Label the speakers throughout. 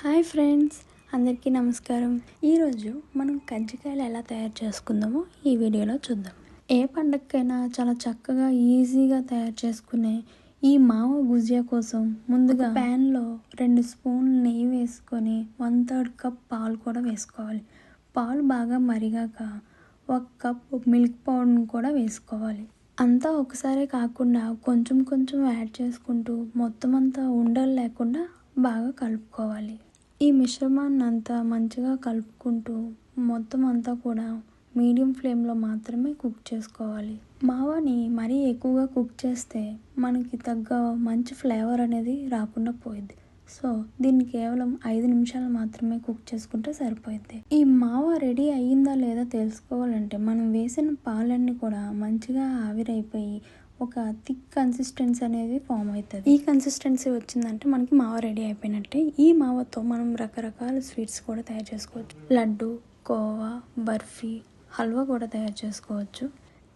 Speaker 1: Hi friends అందరికీ నమస్కారం. ఈరోజు మనం కజ్జికాయలు ఎలా తయారు చేసుకుందామో ఈ వీడియోలో చూద్దాం. ఏ పండగకైనా చాలా చక్కగా ఈజీగా తయారు చేసుకునే ఈ మావ గుజియా కోసం ముందుగా ప్యాన్లో రెండు స్పూన్లు నెయ్యి వేసుకొని వన్ థర్డ్ కప్ పాలు కూడా వేసుకోవాలి. పాలు బాగా మరిగాక ఒక కప్ మిల్క్ పౌడర్ని కూడా వేసుకోవాలి. అంతా ఒకసారే కాకుండా కొంచెం కొంచెం యాడ్ చేసుకుంటూ మొత్తం అంతా ఉండలు లేకుండా బాగా కలుపుకోవాలి. ఈ మిశ్రమాన్ని అంతా మంచిగా కలుపుకుంటూ మొత్తం అంతా కూడా మీడియం ఫ్లేమ్లో మాత్రమే కుక్ చేసుకోవాలి. మావాని మరీ ఎక్కువగా కుక్ చేస్తే మనకి తగ్గ మంచి ఫ్లేవర్ అనేది రాకుండా పోయింది సో దీన్ని కేవలం ఐదు నిమిషాలు మాత్రమే కుక్ చేసుకుంటే సరిపోయింది ఈ మావ రెడీ అయ్యిందా లేదా తెలుసుకోవాలంటే మనం వేసిన పాలన్నీ కూడా మంచిగా ఆవిరైపోయి ఒక థిక్ కన్సిస్టెన్సీ అనేది ఫామ్ అవుతుంది. ఈ కన్సిస్టెన్సీ వచ్చిందంటే మనకి మావ రెడీ అయిపోయినట్టే. ఈ మావతో మనం రకరకాల స్వీట్స్ కూడా తయారు చేసుకోవచ్చు. లడ్డు కోవా బర్ఫీ హల్వా కూడా తయారు చేసుకోవచ్చు.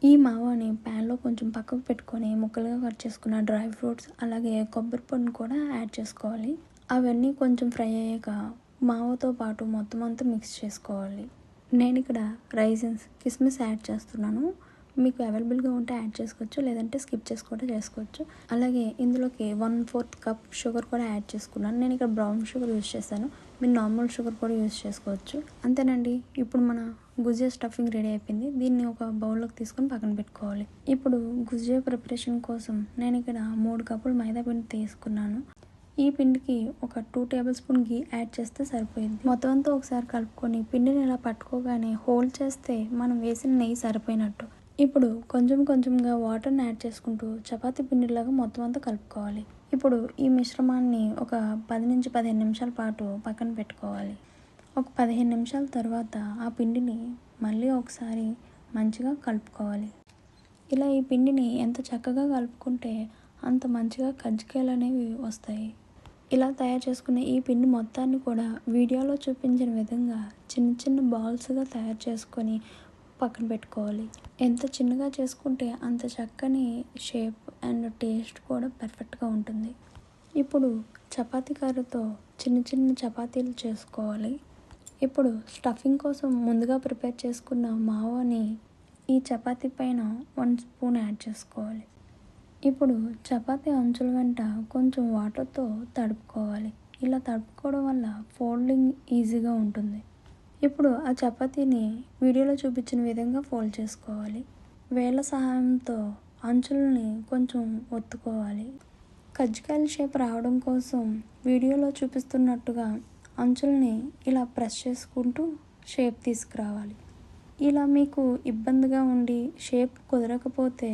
Speaker 1: ఈ మావాని ప్యాన్లో కొంచెం పక్కకు పెట్టుకొని ముక్కలుగా కట్ చేసుకున్న డ్రై ఫ్రూట్స్ అలాగే కొబ్బరి పొడిని కూడా యాడ్ చేసుకోవాలి. అవన్నీ కొంచెం ఫ్రై అయ్యాక మావతో పాటు మొత్తం అంతా మిక్స్ చేసుకోవాలి. నేను ఇక్కడ రైజన్స్ కిస్మిస్ యాడ్ చేస్తున్నాను. మీకు అవైలబుల్గా ఉంటే యాడ్ చేసుకోవచ్చు లేదంటే స్కిప్ చేసి కూడా చేసుకోవచ్చు. అలాగే ఇందులోకి వన్ ఫోర్త్ కప్ షుగర్ కూడా యాడ్ చేసుకున్నాను. నేను ఇక్కడ బ్రౌన్ షుగర్ యూస్ చేశాను. మీరు నార్మల్ షుగర్ కూడా యూస్ చేసుకోవచ్చు. అంతేనండి ఇప్పుడు మన గుజియా స్టఫింగ్ రెడీ అయిపోయింది. దీన్ని ఒక బౌల్లోకి తీసుకొని పక్కన పెట్టుకోవాలి. ఇప్పుడు గుజియా ప్రిపరేషన్ కోసం నేను ఇక్కడ మూడు కప్పులు మైదా పిండి తీసుకున్నాను. ఈ పిండికి ఒక two table spoon ghee add చేస్తే సరిపోయింది. మొత్తం అంతా ఒకసారి కలుపుకొని పిండిని ఇలా పట్టుకోగానే హోల్డ్ చేస్తే మనం వేసిన నెయ్యి సరిపోయినట్టు. ఇప్పుడు కొంచెం కొంచెంగా వాటర్ని యాడ్ చేసుకుంటూ చపాతీ పిండిలాగా మొత్తం అంతా కలుపుకోవాలి. ఇప్పుడు ఈ మిశ్రమాన్ని ఒక పది నుంచి పదిహేను నిమిషాల పాటు పక్కన పెట్టుకోవాలి. ఒక పదిహేను నిమిషాల తర్వాత ఆ పిండిని మళ్ళీ ఒకసారి మంచిగా కలుపుకోవాలి. ఇలా ఈ పిండిని ఎంత చక్కగా కలుపుకుంటే అంత మంచిగా కజ్జికాయలు అనేవి వస్తాయి. ఇలా తయారు చేసుకునే ఈ పిండి మొత్తాన్ని కూడా వీడియోలో చూపించిన విధంగా చిన్న చిన్న బాల్స్గా తయారు చేసుకొని పక్కన పెట్టుకోవాలి. ఎంత చిన్నగా చేసుకుంటే అంత చక్కని షేప్ అండ్ టేస్ట్ కూడా పర్ఫెక్ట్గా ఉంటుంది. ఇప్పుడు చపాతీ కర్రతో చిన్న చిన్న చపాతీలు చేసుకోవాలి. ఇప్పుడు స్టఫింగ్ కోసం ముందుగా ప్రిపేర్ చేసుకున్న మావని ఈ చపాతీ పైన వన్ స్పూన్ యాడ్ చేసుకోవాలి. ఇప్పుడు చపాతీ అంచుల వెంట కొంచెం వాటర్తో తడుపుకోవాలి. ఇలా తడుపుకోవడం వల్ల ఫోల్డింగ్ ఈజీగా ఉంటుంది. ఇప్పుడు ఆ చపాతీని వీడియోలో చూపించిన విధంగా ఫోల్డ్ చేసుకోవాలి. వేళ్ళ సహాయంతో అంచులని కొంచెం ఒత్తుకోవాలి. కజ్జికాయల షేప్ రావడం కోసం వీడియోలో చూపిస్తున్నట్టుగా అంచుల్ని ఇలా ప్రెస్ చేసుకుంటూ షేప్ తీసుకురావాలి. ఇలా మీకు ఇబ్బందిగా ఉండి షేప్ కుదరకపోతే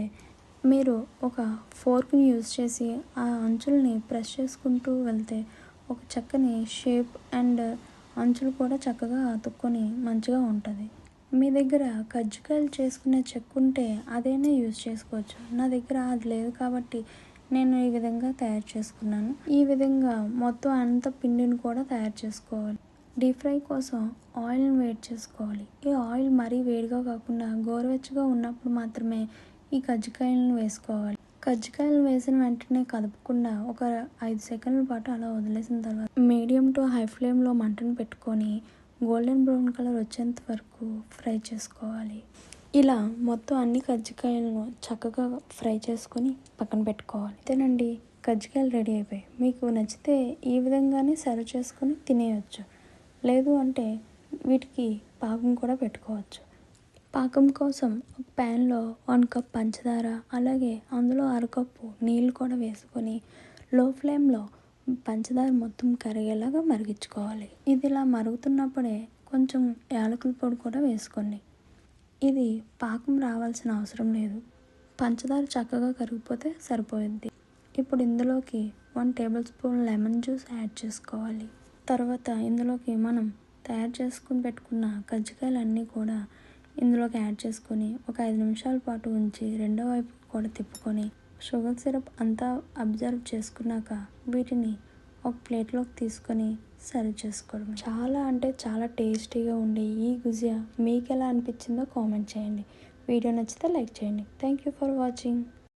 Speaker 1: మీరు ఒక ఫోర్క్ని యూజ్ చేసి ఆ అంచుల్ని ప్రెస్ చేసుకుంటూ వెళ్తే ఒక చక్కని షేప్ అండ్ అంచులు కూడా చక్కగా అతుక్కొని మంచిగా ఉంటుంది. మీ దగ్గర కజ్జికాయలు చేసుకునే చెక్కు ఉంటే అదైనా యూజ్ చేసుకోవచ్చు. నా దగ్గర అది లేదు కాబట్టి నేను ఈ విధంగా తయారు చేసుకున్నాను. ఈ విధంగా మొత్తం అంత పిండిని కూడా తయారు చేసుకోవాలి. డీప్ ఫ్రై కోసం ఆయిల్ని వేడి చేసుకోవాలి. ఈ ఆయిల్ మరీ వేడిగా కాకుండా గోరువెచ్చగా ఉన్నప్పుడు మాత్రమే ఈ కజ్జికాయలను వేసుకోవాలి. కజ్జికాయలు వేసిన వెంటనే కదపకుండా ఒక ఐదు సెకండ్ల పాటు అలా వదిలేసిన తర్వాత మీడియం టు హై ఫ్లేమ్లో మంటను పెట్టుకొని గోల్డెన్ బ్రౌన్ కలర్ వచ్చేంత వరకు ఫ్రై చేసుకోవాలి. ఇలా మొత్తం అన్ని కజ్జికాయలను చక్కగా ఫ్రై చేసుకొని పక్కన పెట్టుకోవాలి. అంతేనండి కజ్జికాయలు రెడీ అయిపోయాయి మీకు నచ్చితే ఈ విధంగానే సర్వ్ చేసుకొని తినేయచ్చు. లేదు అంటే వీటికి పాకం కూడా పెట్టుకోవచ్చు. పాకం కోసం ఒక ప్యాన్లో వన్ కప్ పంచదార అలాగే అందులో అరకప్పు నీళ్ళు కూడా వేసుకొని లో ఫ్లేమ్లో పంచదార మొత్తం కరిగేలాగా మరిగించుకోవాలి. ఇది ఇలా మరుగుతున్నప్పుడే కొంచెం యాలకుల పొడి కూడా వేసుకోండి. ఇది పాకం రావాల్సిన అవసరం లేదు. పంచదార చక్కగా కరిగిపోతే సరిపోయింది ఇప్పుడు ఇందులోకి one tablespoon lemon juice add చేసుకోవాలి. తర్వాత ఇందులోకి మనం తయారు చేసుకుని పెట్టుకున్న కజ్జికాయలు అన్నీ కూడా ఇందులోకి యాడ్ చేసుకొని ఒక ఐదు నిమిషాల పాటు ఉంచి రెండో వైపు కూడా తిప్పుకొని షుగర్ సిరప్ అంతా అబ్జర్వ్ చేసుకున్నాక వీటిని ఒక ప్లేట్లోకి తీసుకొని సర్వ్ చేసుకోవడం చాలా అంటే చాలా టేస్టీగా ఉండే ఈ గుజియా మీకు ఎలా అనిపించిందో కామెంట్ చేయండి. వీడియో నచ్చితే లైక్ చేయండి. Thank you for watching